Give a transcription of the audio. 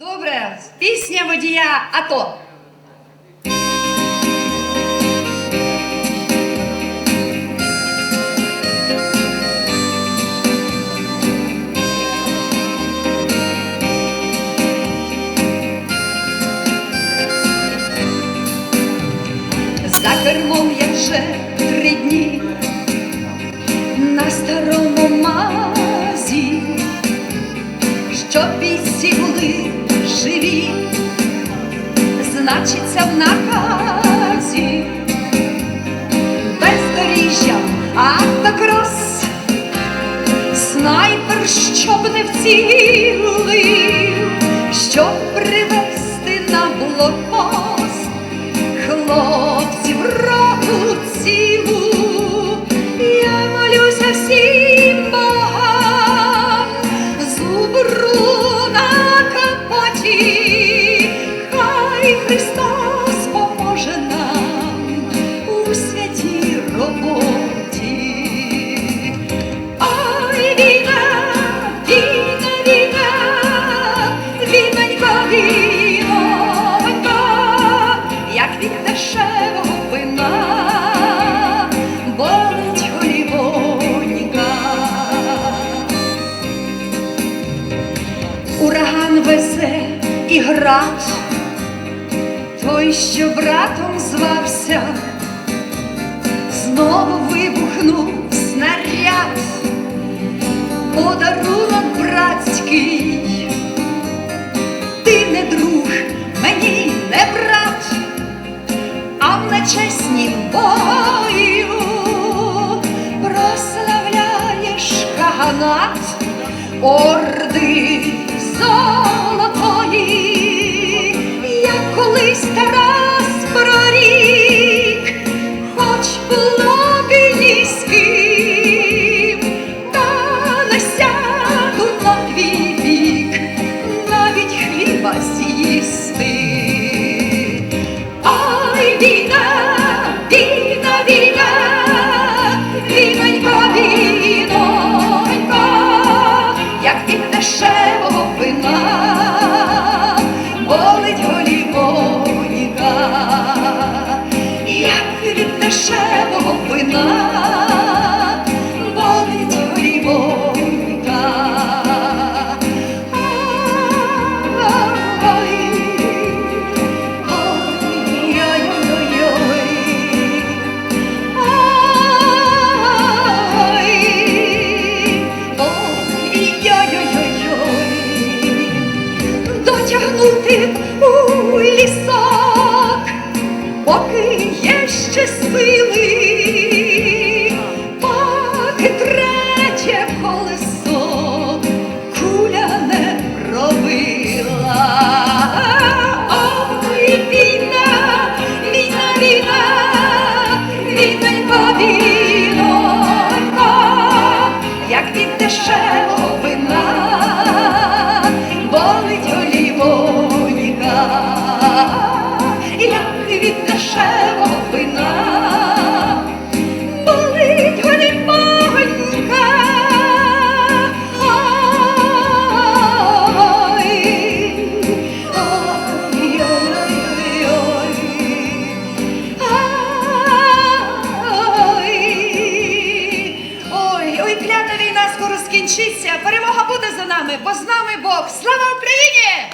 Добре, пісня водія АТО. За кермом я вже три дні на старому мазі, щоб бійці були живі, значиться в наказі, бездоріжжя, автокрос, снайпер, щоб не вцілив, щоб привезти на блокпост град, той, що братом звався, знову вибухнув снаряд, подарунок братський, ти не друг, мені не брат, а в нечеснім бою прославляєш каганат. Орди золотої, дешевого вина, болить голівоніка, як від дешевого вина, Дотягнути у лісок, поки є ще сили, клята війна скоро скінчиться. Перемога буде за нами, бо з нами Бог. Слава Україні!